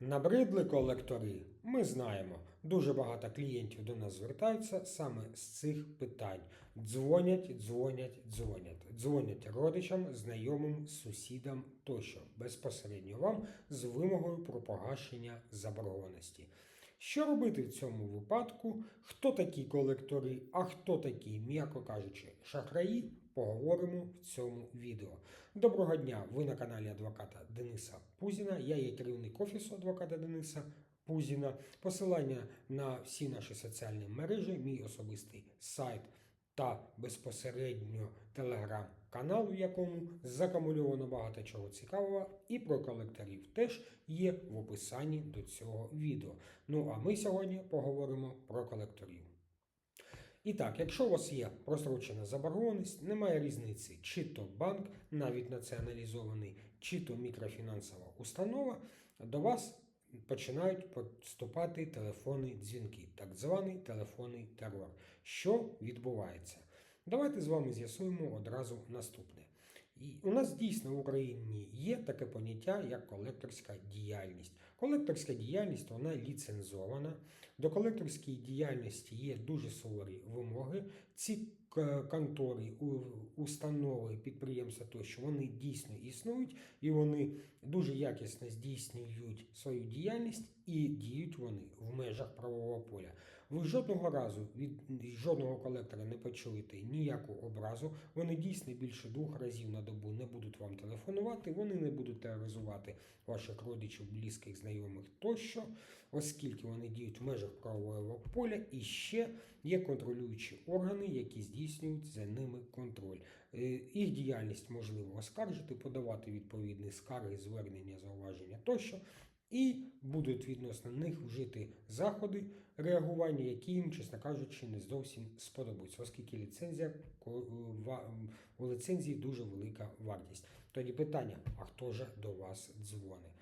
Набридли колектори. Ми знаємо. Дуже багато клієнтів до нас звертаються саме з цих питань. Дзвонять, дзвонять, дзвонять. Дзвонять родичам, знайомим, сусідам тощо безпосередньо вам з вимогою про погашення заборгованості. Що робити в цьому випадку? Хто такі колектори, а хто такі, м'яко кажучи, шахраї? Поговоримо в цьому відео. Доброго дня! Ви на каналі адвоката Дениса Пузіна. Я є керівник офісу адвоката Дениса Пузіна. Посилання на всі наші соціальні мережі, мій особистий сайт та безпосередньо телеграм-канал, в якому закамульовано багато чого цікавого, і про колекторів теж є в описанні до цього відео. Ну а ми сьогодні поговоримо про колекторів. І так, якщо у вас є прострочена заборгованість, немає різниці, чи то банк, навіть націоналізований, чи то мікрофінансова установа, до вас починають поступати телефонні дзвінки, так званий телефонний терор. Що відбувається? Давайте з вами з'ясуємо одразу наступне. І у нас дійсно в Україні є таке поняття, як колекторська діяльність. Колекторська діяльність вона ліцензована. До колекторської діяльності є дуже суворі вимоги. Ці контори, установи, підприємства тощо вони дійсно існують і вони дуже якісно здійснюють свою діяльність і діють вони в межах правового поля. Ви жодного разу від жодного колектора не почуєте ніяку образу. Вони дійсно більше двох разів на добу не будуть вам телефонувати, вони не будуть тероризувати ваших родичів, близьких, знайомих тощо, оскільки вони діють в межах правового поля, і ще є контролюючі органи, які здійснюють за ними контроль. Е, Їх діяльність можливо оскаржити, подавати відповідні скарги, звернення, зауваження тощо. І будуть відносно них вжити заходи реагування, які їм, чесно кажучи, не зовсім сподобаються, оскільки ліцензія ко- у ліцензії дуже велика вартість. Тоді питання: а хто ж до вас дзвонить?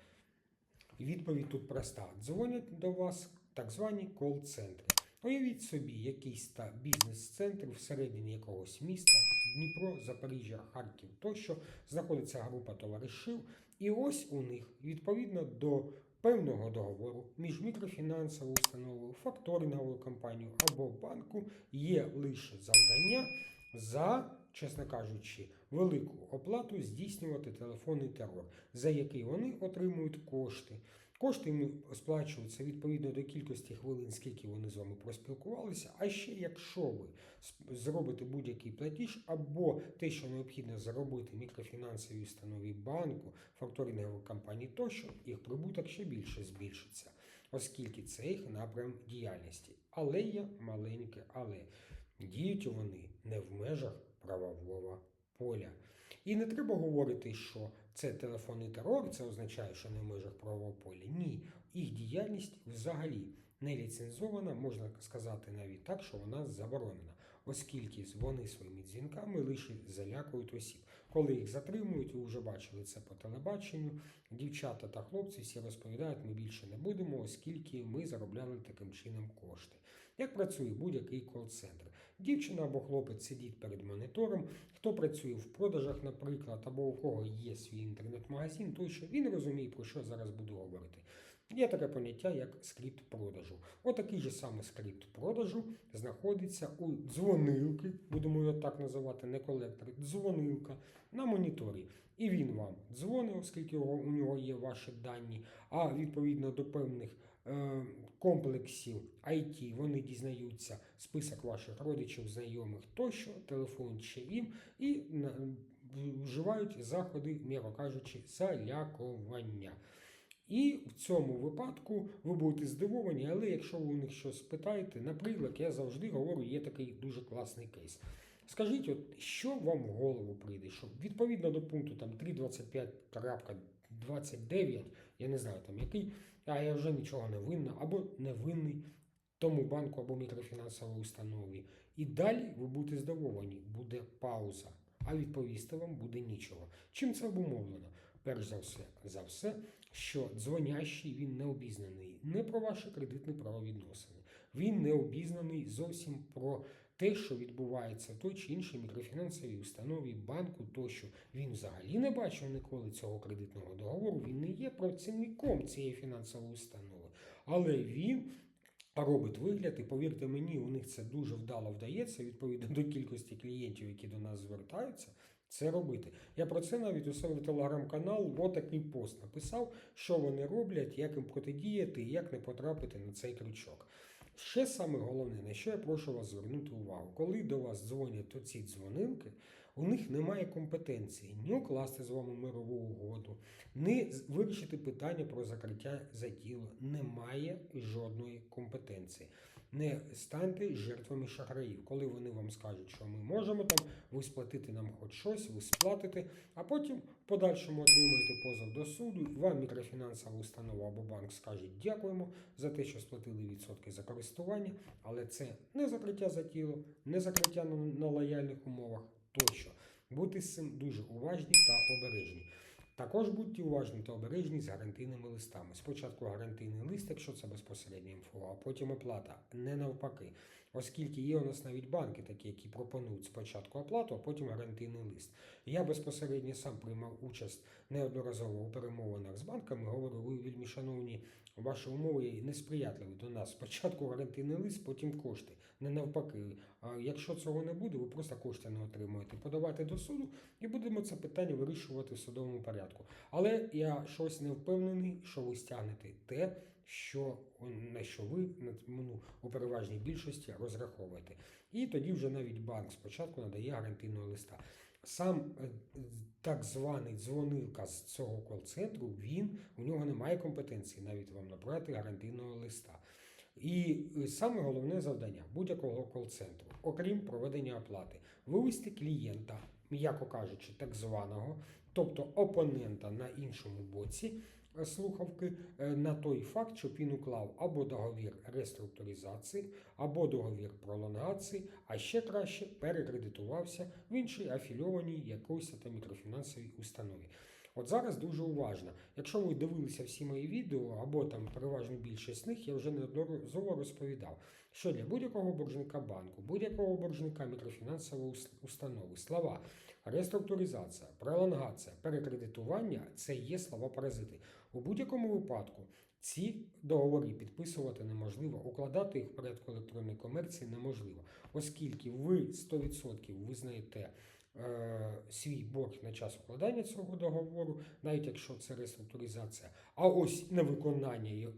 Відповідь тут проста: дзвонять до вас так звані кол-центри. Уявіть собі, якийсь та бізнес-центр всередині якогось міста, Дніпро, Запоріжжя, Харків тощо знаходиться група товаришів, і ось у них відповідно до певного договору між мікрофінансовою установою, факторинговою компанією або банку є лише завдання за, чесно кажучи, велику оплату здійснювати телефонний терор, за який вони отримують кошти. Кошти їм сплачуються відповідно до кількості хвилин, скільки вони з вами проспілкувалися. А ще якщо ви зробите будь-який платіж або те, що необхідно заробити мікрофінансовій установі банку, факторинговій компанії тощо, їх прибуток ще більше збільшиться, оскільки це їх напрям діяльності. Але є маленьке, але діють вони не в межах правового поля. І не треба говорити, що це телефонний терор, це означає, що не в межах правового поля. Ні, їх діяльність взагалі не ліцензована, можна сказати навіть так, що вона заборонена, оскільки вони своїми дзвінками лише залякують осіб. Коли їх затримують, ви вже бачили це по телебаченню. Дівчата та хлопці всі розповідають, ми більше не будемо, оскільки ми заробляли таким чином кошти. Як працює будь-який кол-центр? Дівчина або хлопець сидить перед монітором, хто працює в продажах, наприклад, або у кого є свій інтернет-магазин, той що він розуміє, про що зараз буду говорити. Є таке поняття, як скрипт продажу. Отакий же саме скрипт продажу знаходиться у дзвонилки, будемо його так називати, не колектор, дзвонилка на моніторі. І він вам дзвонить, оскільки у нього є ваші дані, а відповідно до певних е, комплексів IT вони дізнаються список ваших родичів, знайомих тощо, телефон ще їм і вживають заходи, м'яко кажучи, залякування. І в цьому випадку ви будете здивовані, але якщо ви у них щось питаєте, наприклад, я завжди говорю, є такий дуже класний кейс. Скажіть, от що вам в голову прийде, що відповідно до пункту 3.25.29, я не знаю там який, а я вже нічого не винна або не винний тому банку або мікрофінансовій установі. І далі ви будете здивовані, буде пауза, а відповісти вам буде нічого. Чим це обумовлено? Перш за все, за все, що дзвонящий він не обізнаний не про ваші кредитні правовідносини. Він не обізнаний зовсім про те, що відбувається в той чи іншій мікрофінансовій установі, банку, тощо він взагалі не бачив ніколи цього кредитного договору. Він не є працівником цієї фінансової установи, але він. Робить вигляд, і повірте мені, у них це дуже вдало вдається відповідно до кількості клієнтів, які до нас звертаються, це робити. Я про це навіть у в телеграм-канал отакий пост написав, що вони роблять, як їм протидіяти і як не потрапити на цей крючок. Ще саме головне, на що я прошу вас звернути увагу, коли до вас дзвонять оці дзвонилки, у них немає компетенції ні укласти з вами мирову угоду, ні вирішити питання про закриття за тіло. Немає жодної компетенції. Не станьте жертвами шахраїв, коли вони вам скажуть, що ми можемо там, ви сплатити нам хоч щось, ви сплатите, а потім в подальшому отримаєте позов до суду, вам мікрофінансова установа або банк скаже дякуємо за те, що сплатили відсотки за користування, але це не закриття за тіло, не закриття на, лояльних умовах тощо. Будьте з цим дуже уважні та обережні. Також будьте уважні та обережні з гарантійними листами. Спочатку гарантійний лист, якщо це безпосередньо інфо, а потім оплата, не навпаки. Оскільки є у нас навіть банки, такі, які пропонують спочатку оплату, а потім гарантійний лист. Я безпосередньо сам приймав участь неодноразово у перемовинах з банками. Говорю, ви вельми шановні, ваші умови несприятливі до нас. Спочатку гарантійний лист, потім кошти. Не навпаки. А якщо цього не буде, ви просто кошти не отримуєте. Подавайте до суду і будемо це питання вирішувати в судовому порядку. Але я щось не впевнений, що ви стягнете те, що на що ви ну, у переважній більшості розраховуєте. І тоді вже навіть банк спочатку надає гарантійного листа. Сам е, так званий дзвонилка з цього кол-центру, він у нього немає компетенції навіть вам набрати гарантійного листа. І е, саме головне завдання будь-якого кол-центру, окрім проведення оплати, вивести клієнта, м'яко кажучи, так званого, тобто опонента на іншому боці слухавки, е, на той факт, щоб він уклав або договір реструктуризації, або договір пролонгації, а ще краще перекредитувався в іншій афільованій якоїсь там мікрофінансовій установі. От зараз дуже уважно. Якщо ви дивилися всі мої відео, або там переважно більшість з них, я вже неодноразово розповідав, що для будь-якого боржника банку, будь-якого боржника мікрофінансової установи слова реструктуризація, пролонгація, перекредитування це є слова паразити. У будь-якому випадку ці договори підписувати неможливо, укладати їх в порядку електронної комерції неможливо, оскільки ви 100% визнаєте е, свій борг на час укладання цього договору, навіть якщо це реструктуризація, а ось невиконання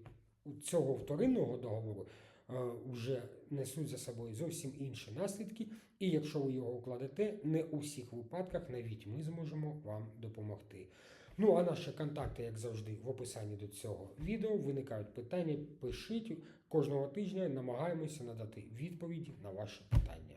цього вторинного договору е, вже несуть за собою зовсім інші наслідки. І якщо ви його укладете, не у всіх випадках навіть ми зможемо вам допомогти. Ну а наші контакти, як завжди, в описанні до цього відео. Виникають питання, пишіть кожного тижня, намагаємося надати відповіді на ваші питання.